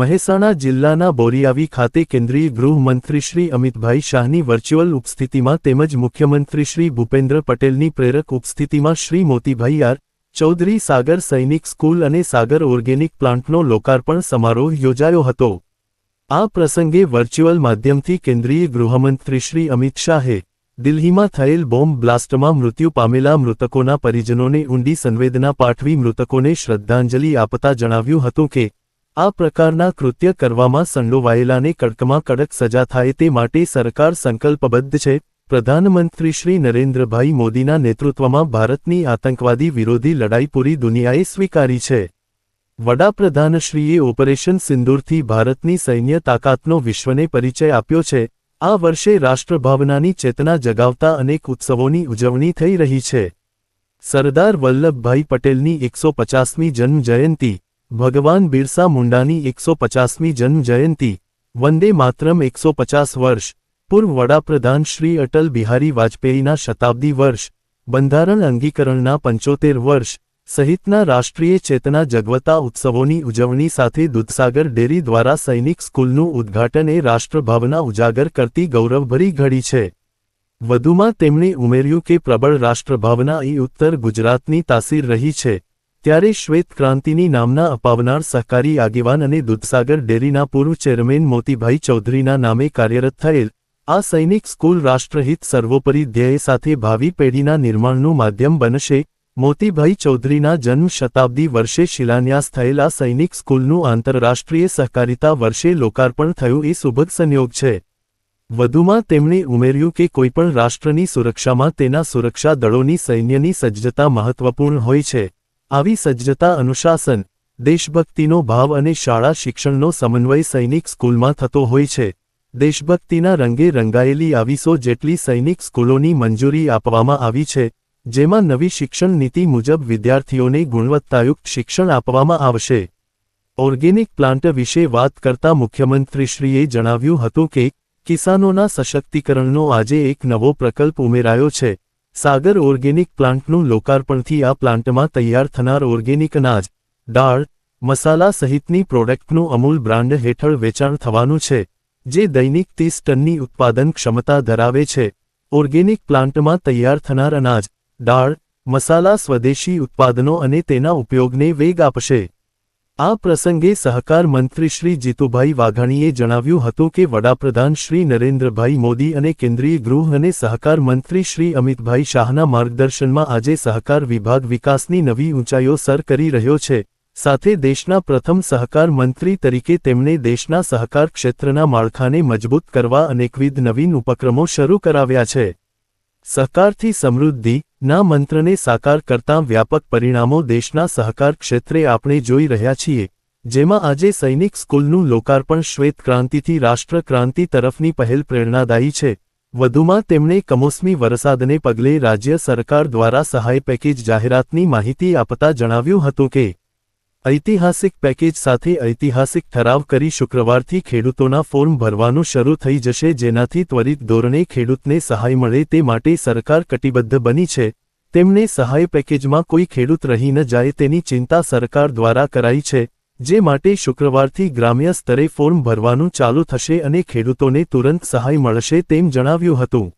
મહેસાણા જિલ્લાના બોરીઆવી ખાતે કેન્દ્રીય ગૃહમંત્રી શ્રી અમિતભાઈ શાહની વર્ચ્યુઅલ ઉપસ્થિતિમાં તેમજ મુખ્યમંત્રી શ્રી ભૂપેન્દ્ર પટેલની પ્રેરક ઉપસ્થિતિમાં શ્રી મોતીભાઈ આર ચૌધરી સાગર સૈનિક સ્કૂલ અને સાગર ઓર્ગેનિક પ્લાન્ટનો લોકાર્પણ સમારોહ યોજાયો હતો. આ પ્રસંગે વર્ચ્યુઅલ માધ્યમથી કેન્દ્રીય ગૃહમંત્રી શ્રી અમિત શાહે દિલ્હીમાં થયેલ બોમ્બ બ્લાસ્ટમાં મૃત્યુ પામેલા મૃતકોના પરિજનોને ઊંડી સંવેદના પાઠવી મૃતકોને શ્રદ્ધાંજલિ આપતા જણાવ્યું હતું કે આ પ્રકારના કૃત્ય કરવામાં સંડોવાયેલાને કડકમાં કડક સજા થાય તે માટે સરકાર સંકલ્પબદ્ધ છે. પ્રધાનમંત્રી શ્રી નરેન્દ્રભાઈ મોદીના નેતૃત્વમાં ભારતની આતંકવાદી વિરોધી લડાઈ પૂરી દુનિયાએ સ્વીકારી છે. વડાપ્રધાનશ્રીએ ઓપરેશન સિંદૂરથી ભારતની સૈન્ય તાકાતનો વિશ્વને પરિચય આપ્યો છે. આ વર્ષે રાષ્ટ્રભાવનાની ચેતના જગાવતા અનેક ઉત્સવોની ઉજવણી થઈ રહી છે. સરદાર વલ્લભભાઈ પટેલની એકસો પચાસમી જન્મ જયંતિ ભગવાન બિરસા મુંડાની એકસો પચાસમી જન્મ જયંતિ વંદે માત્રમ એકસો પચાસ વર્ષ, પૂર્વ વડાપ્રધાન શ્રી અટલ બિહારી વાજપેયીના શતાબ્દી વર્ષ, બંધારણ અંગીકરણના પંચોતેર વર્ષ, સહિતના રાષ્ટ્રીય ચેતના જગવતા ઉત્સવોની ઉજવણી સાથે દૂધસાગર ડેરી દ્વારા સૈનિક સ્કૂલનું ઉદ્ઘાટન એ રાષ્ટ્રભાવના ઉજાગર કરતી ગૌરવભરી ઘડી છે. વધુમાં તેમણે ઉમેર્યું કે પ્રબળ રાષ્ટ્રભાવના એ ઉત્તર ગુજરાતની તાસીર રહી છે. ત્યારે શ્વેત ક્રાંતિની નામના અપાવનાર સહકારી આગેવાન અને દૂધસાગર ડેરીના પૂર્વ ચેરમેન મોતીભાઈ ચૌધરીના નામે કાર્યરત થયેલ આ સૈનિક સ્કૂલ રાષ્ટ્રહિત સર્વોપરી ધ્યેય સાથે ભાવિ પેઢીના નિર્માણનું માધ્યમ બનશે. મોતીભાઈ ચૌધરીના જન્મ શતાબ્દી વર્ષે શિલાન્યાસ થયેલા સૈનિક સ્કૂલનું આંતરરાષ્ટ્રીય સહકારિતા વર્ષે લોકાર્પણ થયું એ સુભગ સંયોગ છે. વધુમાં તેમણે ઉમેર્યું કે કોઈપણ રાષ્ટ્રની સુરક્ષામાં તેના સુરક્ષા દળોની સૈન્યની સજ્જતા મહત્વપૂર્ણ હોય છે. આવી સજ્જતા અનુશાસન, દેશભક્તિનો ભાવ અને શાળા શિક્ષણનો સમન્વય સૈનિક સ્કૂલમાં થતો હોય છે. દેશભક્તિના રંગે રંગાયેલી આવીસો જેટલી સૈનિક સ્કૂલોની મંજૂરી આપવામાં આવી છે, જેમાં નવી શિક્ષણ નીતિ મુજબ વિદ્યાર્થીઓને ગુણવત્તાયુક્ત શિક્ષણ આપવામાં આવશે. ઓર્ગેનિક પ્લાન્ટ વિશે વાત કરતા મુખ્યમંત્રીશ્રીએ જણાવ્યું હતું કે, કિસાનોના સશક્તિકરણનો આજે એક નવો પ્રકલ્પ ઉમેરાયો છે. સાગર ઓર્ગેનિક પ્લાન્ટનું લોકાર્પણથી આ પ્લાન્ટમાં તૈયાર થનાર ઓર્ગેનિક અનાજ, દાળ, મસાલા સહિતની પ્રોડક્ટનું અમૂલ બ્રાન્ડ હેઠળ વેચાણ થવાનું છે, જે દૈનિક ત્રીસ ટનની ઉત્પાદન ક્ષમતા ધરાવે છે. ઓર્ગેનિક પ્લાન્ટમાં તૈયાર થનાર અનાજ, દાળ, મસાલા સ્વદેશી ઉત્પાદનો અને તેના ઉપયોગને વેગ આપશે. આ પ્રસંગે સહકાર મંત્રી શ્રી જીતુભાઈ વાઘાણીએ જણાવ્યું હતું કે વડાપ્રધાન શ્રી નરેન્દ્રભાઈ મોદી અને કેન્દ્રીય ગૃહ અને સહકાર મંત્રી શ્રી અમિતભાઈ શાહના માર્ગદર્શનમાં આજે સહકાર વિભાગ વિકાસની નવી ઊંચાઈઓ સર કરી રહ્યો છે. સાથે દેશના પ્રથમ સહકાર મંત્રી તરીકે તેમણે દેશના સહકાર ક્ષેત્રના માળખાને મજબૂત કરવા અનેકવિધ નવીન ઉપક્રમો શરૂ કરાવ્યા છે. સહકારથી સમૃદ્ધિ ના મંત્રને સાકાર કરતાં વ્યાપક પરિણામો દેશના સહકાર ક્ષેત્રે આપણે જોઈ રહ્યા છીએ, જેમાં આજે સૈનિક સ્કૂલનું લોકાર્પણ શ્વેત ક્રાંતિથી રાષ્ટ્ર ક્રાંતિ તરફની પહેલ પ્રેરણાદાયી છે. વધુમાં તેમણે કમોસમી વરસાદને પગલે રાજ્ય સરકાર દ્વારા સહાય પેકેજ જાહેરાતની માહિતી આપતા જણાવ્યું હતું કે ઐતિહાસિક પેકેજ સાથે ઐતિહાસિક ઠરાવ કરી શુક્રવારથી ખેડૂતોના ફોર્મ ભરવાનું શરૂ થઈ જશે જેનાથી ત્વરિત ધોરણે ખેડૂતને સહાય મળે તે માટે સરકાર કટિબદ્ધ બની છે. તેમને સહાય પેકેજમાં કોઈ ખેડૂત રહી ન જાય તેની ચિંતા સરકાર દ્વારા કરાઈ છે, જે માટે શુક્રવારથી ગ્રામ્ય સ્તરે ફોર્મ ભરવાનું ચાલુ થશે અને ખેડૂતોને તુરંત સહાય મળશે તેમ જણાવ્યું હતું.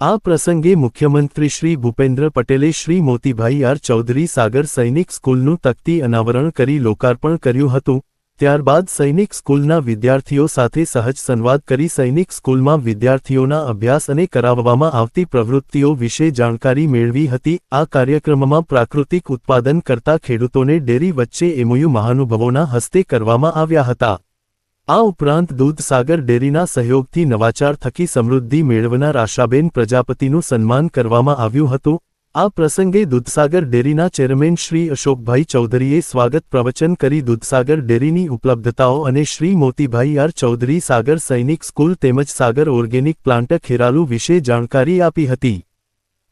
આ પ્રસંગે મુખ્યમંત્રી શ્રી ભૂપેન્દ્ર પટેલે શ્રી મોતીભાઈ આર ચૌધરી સાગર સૈનિક સ્કૂલનું તકતી અનાવરણ કરી લોકાર્પણ કર્યું હતું. ત્યારબાદ સૈનિક સ્કૂલના વિદ્યાર્થીઓ સાથે સહજ સંવાદ કરી સૈનિક સ્કૂલમાં વિદ્યાર્થીઓના અભ્યાસ અને કરાવવામાં આવતી પ્રવૃત્તિઓ વિશે જાણકારી મેળવી હતી. આ કાર્યક્રમમાં પ્રાકૃતિક ઉત્પાદન કરતા ખેડૂતોને ડેરી વચ્ચે એમયુ મહાનુભવોના હસ્તે કરવામાં આવ્યા હતા. આ ઉપરાંત દૂધસાગર ડેરીના સહયોગથી નવાચાર થકી સમૃદ્ધિ મેળવનાર આશાબેન પ્રજાપતિનું સન્માન કરવામાં આવ્યું હતું. આ પ્રસંગે દૂધસાગર ડેરીના ચેરમેન શ્રી અશોકભાઈ ચૌધરીએ સ્વાગત પ્રવચન કરી દૂધસાગર ડેરીની ઉપલબ્ધતાઓ અને શ્રી મોતીભાઈ આર ચૌધરી સાગર સૈનિક સ્કૂલ તેમજ સાગર ઓર્ગેનિક પ્લાન્ટ ખેરાલુ વિશે જાણકારી આપી હતી.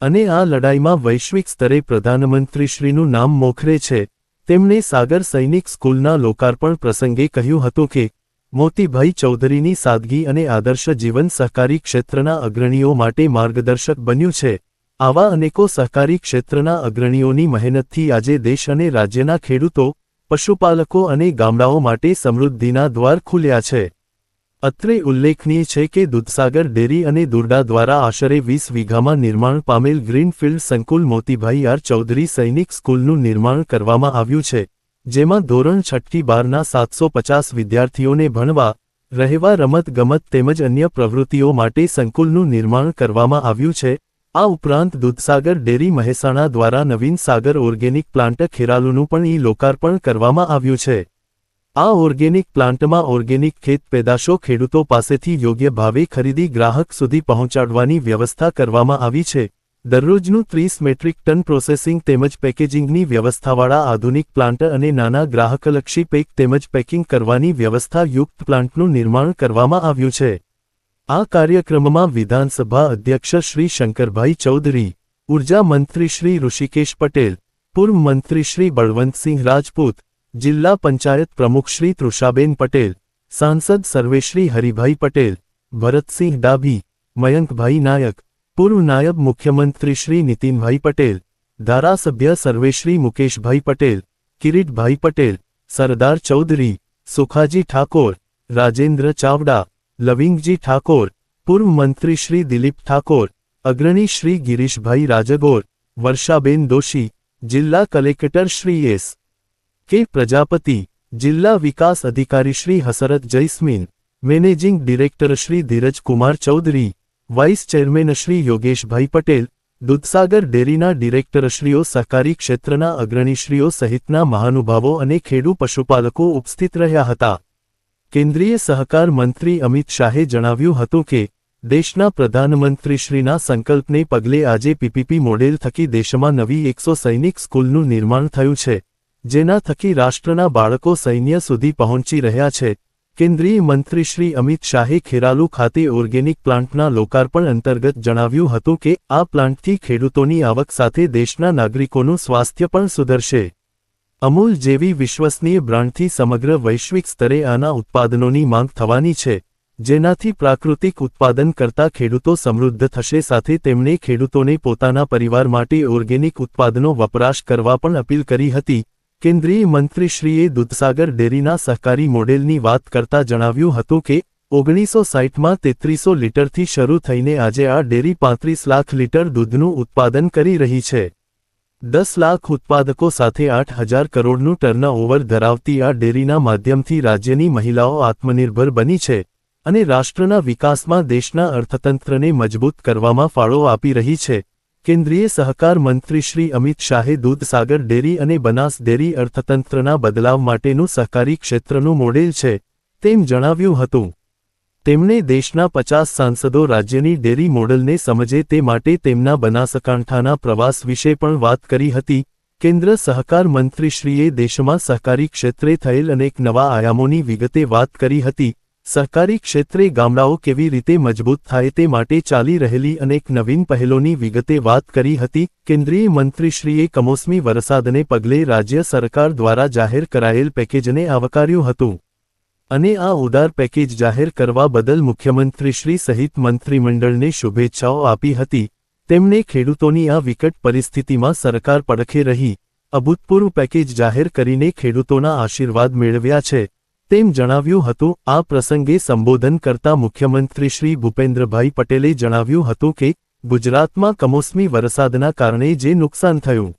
અને આ લડાઈમાં વૈશ્વિક સ્તરે પ્રધાનમંત્રીશ્રીનું નામ મોખરે છે. તેમણે સાગર સૈનિક સ્કૂલના લોકાર્પણ પ્રસંગે કહ્યું હતું કે મોતીભાઈ ચૌધરીની સાદગી અને આદર્શ જીવન સહકારી ક્ષેત્રના અગ્રણીઓ માટે માર્ગદર્શક બન્યું છે. આવા અનેકો સહકારી ક્ષેત્રના અગ્રણીઓની મહેનતથી આજે દેશ અને રાજ્યના ખેડૂતો, પશુપાલકો અને ગામડાઓ માટે સમૃદ્ધિના દ્વાર ખુલ્યા છે. અત્રે ઉલ્લેખનીય છે કે દૂધસાગર ડેરી અને દુર્ડા દ્વારા આશરે વીસ વીઘામાં નિર્માણ પામેલ ગ્રીનફિલ્ડ સંકુલ મોતીભાઈ આર ચૌધરી સૈનિક સ્કૂલનું નિર્માણ કરવામાં આવ્યું છે. જેમાં ધોરણ છઠ્ઠી બારના સાતસો પચાસ વિદ્યાર્થીઓને ભણવા, રહેવા, રમત ગમત તેમજ અન્ય પ્રવૃત્તિઓ માટે સંકુલનું નિર્માણ કરવામાં આવ્યું છે. આ ઉપરાંત દૂધસાગર ડેરી મહેસાણા દ્વારા નવીન સાગર ઓર્ગેનિક પ્લાન્ટ ખેરાલુનું પણ ઈ લોકાર્પણ કરવામાં આવ્યું છે. આ ઓર્ગેનિક પ્લાન્ટમાં ઓર્ગેનિક ખેત પેદાશો ખેડૂતો પાસેથી યોગ્ય ભાવે ખરીદી ગ્રાહક સુધી પહોંચાડવાની વ્યવસ્થા કરવામાં આવી છે. દરરોજનું ત્રીસ મેટ્રિક ટન પ્રોસેસિંગ તેમજ પેકેજિંગની વ્યવસ્થાવાળા આધુનિક પ્લાન્ટ અને નાના ગ્રાહકલક્ષી પેક તેમજ પેકિંગ કરવાની વ્યવસ્થા યુક્ત પ્લાન્ટનું નિર્માણ કરવામાં આવ્યું છે. આ કાર્યક્રમમાં વિધાનસભા અધ્યક્ષ શ્રી શંકરભાઈ ચૌધરી, ઊર્જા મંત્રી શ્રી ઋષિકેશ પટેલ, પૂર્વ મંત્રી શ્રી બળવંતસિંહ રાજપૂત, જિલ્લા પંચાયત પ્રમુખ શ્રી તૃષાબેન પટેલ, સાંસદ સર્વેશ્રી હરિભાઈ પટેલ, ભરતસિંહ ડાભી, મયંકભાઈ નાયક પૂર્વ નાયબ મુખ્યમંત્રી શ્રી નીતિનભાઈ પટેલ ધારાસભ્ય સર્વેશ્રી મુકેશભાઈ પટેલ કિરીટભાઈ પટેલ સરદાર ચૌધરી સુખાજી ઠાકોર રાજેન્દ્ર ચાવડા લવિંગજી ઠાકોર પૂર્વ મંત્રી શ્રી દિલીપ ઠાકોર અગ્રણી શ્રી ગિરીશભાઈ રાજગોર વર્ષાબેન દોશી જિલ્લા કલેક્ટર શ્રી એસ કે પ્રજાપતિ જિલ્લા વિકાસ અધિકારી Shri Hasrat Jasmine managing director Shri Dhiraj Kumar Chaudhary vice chairman Shri Yogeshbhai Patel, Dudhsagar ડેરીના ડિરેક્ટરશ્રીઓ, સહકારી ક્ષેત્રના અગ્રણીશ્રીઓ સહિતના મહાનુભાવો અને ખેડૂ પશુપાલકો ઉપસ્થિત રહ્યા હતા. કેન્દ્રીય સહકાર મંત્રી અમિત શાહે જણાવ્યું હતું કે, દેશના પ્રધાનમંત્રીશ્રીના સંકલ્પને પગલે આજે પીપીપી મોડેલ થકી દેશમાં નવી એકસો સૈનિક સ્કૂલનું નિર્માણ થયું છે, જેના થકી રાષ્ટ્રના બાળકો સૈન્ય સુધી પહોંચી રહ્યા છે. કેન્દ્રીય મંત્રી શ્રી અમિત શાહે ખેરાલુ ખાતે ઓર્ગેનિક પ્લાન્ટના લોકાર્પણ અંતર્ગત જણાવ્યું હતું કે, આ પ્લાન્ટથી ખેડૂતોની આવક સાથે દેશના નાગરિકોનું સ્વાસ્થ્ય પણ સુધરશે. અમૂલ જેવી વિશ્વસનીય બ્રાન્ડથી સમગ્ર વૈશ્વિક સ્તરે આના ઉત્પાદનોની માંગ થવાની છે, જેનાથી પ્રાકૃતિક ઉત્પાદન કરતા ખેડૂતો સમૃદ્ધ થશે સાથે તેમણે ખેડૂતોને પોતાના પરિવાર માટે ઓર્ગેનિક ઉત્પાદનો વપરાશ કરવા પણ અપીલ કરી હતી. કેન્દ્રીય મંત્રીશ્રીએ દૂધસાગર ડેરીના સહકારી મોડેલની વાત કરતા જણાવ્યું હતું કે, ઓગણીસો સાઠમાં તેત્રીસો લીટરથી શરૂ થઈને આજે આ ડેરી પાંત્રીસ લાખ લીટર દૂધનું ઉત્પાદન કરી રહી છે. દસ લાખ ઉત્પાદકો સાથે આઠ હજાર કરોડનું ટર્નઓવર ધરાવતી આ ડેરીના માધ્યમથી રાજ્યની મહિલાઓ આત્મનિર્ભર બની છે અને રાષ્ટ્રના વિકાસમાં દેશના અર્થતંત્રને મજબૂત કરવામાં ફાળો આપી રહી છે. કેન્દ્રીય સહકાર મંત્રી શ્રી અમિત શાહે દૂધસાગર ડેરી અને બનાસ ડેરી અર્થતંત્રના બદલાવ માટેનું સહકારી ક્ષેત્રનું મોડેલ છે, તેમ જણાવ્યું હતું. તેમણે દેશના પચાસ સાંસદો રાજ્યની ડેરી મોડલને સમજે તે માટે તેમના બનાસકાંઠાના પ્રવાસ વિશે પણ વાત કરી હતી. કેન્દ્ર સહકાર મંત્રીશ્રીએ દેશમાં સહકારી ક્ષેત્રે થયેલ અનેક નવા આયામોની વિગતે વાત કરી હતી. સહકારી ક્ષેત્રે ગામડાઓ કેવી રીતે મજબૂત થાય તે માટે ચાલી રહેલી અનેક નવીન પહેલોની વિગતે વાત કરી હતી. કેન્દ્રીય મંત્રીશ્રીએ કમોસમી વરસાદને પગલે રાજ્ય સરકાર દ્વારા જાહેર કરાયેલ પેકેજને આવકાર્યું હતું અને આ ઉદાર પેકેજ જાહેર કરવા બદલ મુખ્યમંત્રીશ્રી સહિત મંત્રીમંડળને શુભેચ્છાઓ આપી હતી. તેમણે ખેડૂતોની આ વિકટ પરિસ્થિતિમાં સરકાર પડખે રહી, અભૂતપૂર્વ પેકેજ જાહેર કરીને ખેડૂતોના આશીર્વાદ મેળવ્યા છે. તેમ જણાવ્યું હતું, આ પ્રસંગે સંબોધન કરતા મુખ્યમંત્રી શ્રી ભૂપેન્દ્રભાઈ પટેલે જણાવ્યું હતું કે, ગુજરાતમાં કમોસમી વરસાદના કારણે જે નુકસાન થયું,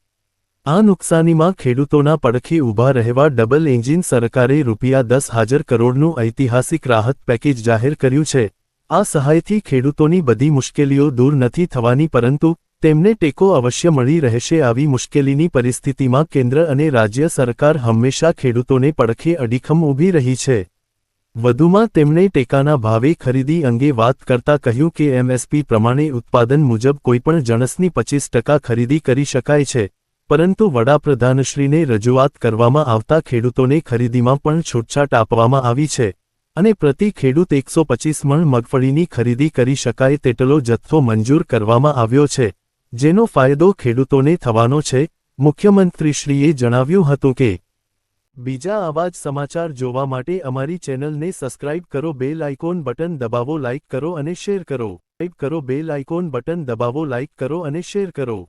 આ નુકસાનીમાં ખેડૂતોના પડખે ઊભા રહેવા ડબલ એન્જિન સરકારે રૂપિયા દસ હાજર કરોડનું ઐતિહાસિક રાહત પેકેજ જાહેર કર્યું છે. આ સહાયથી ખેડૂતોની બધી મુશ્કેલીઓ દૂર નથી થવાની પરંતુ તેમને ટેકો અવશ્ય મળી રહેશે આવી મુશ્કેલીની પરિસ્થિતિમાં કેન્દ્ર અને રાજ્ય સરકાર હંમેશા ખેડૂતોને પડખે અડીખમ ઊભી રહી છે. વધુમાં તેમણે ટેકાના ભાવે ખરીદી અંગે વાત કરતા કહ્યું કે એમએસપી પ્રમાણે ઉત્પાદન મુજબ કોઈપણ જણસની પચીસ ટકા ખરીદી કરી શકાય છે, પરંતુ વડાપ્રધાનશ્રીને રજૂઆત કરવામાં આવતા ખેડૂતોને ખરીદીમાં પણ છૂટછાટ આપવામાં આવી છે અને પ્રતિ ખેડૂત એકસો પચીસ મણ મગફળીની ખરીદી કરી શકાય તેટલો જથ્થો મંજૂર કરવામાં આવ્યો છે. જેનો ફાયદો ખેડૂતોને થવાનો છે, મુખ્યમંત્રીશ્રીએ જણાવ્યું હતું કે, બીજા આવા જ સમાચાર જોવા માટે અમારી ચેનલને સબસ્ક્રાઇબ કરો, બેલ આઇકોન બટન દબાવો, લાઇક કરો અને શેર કરો. સબસ્ક્રાઇબ કરો બેલ આઇકોન બટન દબાવો, લાઇક કરો અને શેર કરો.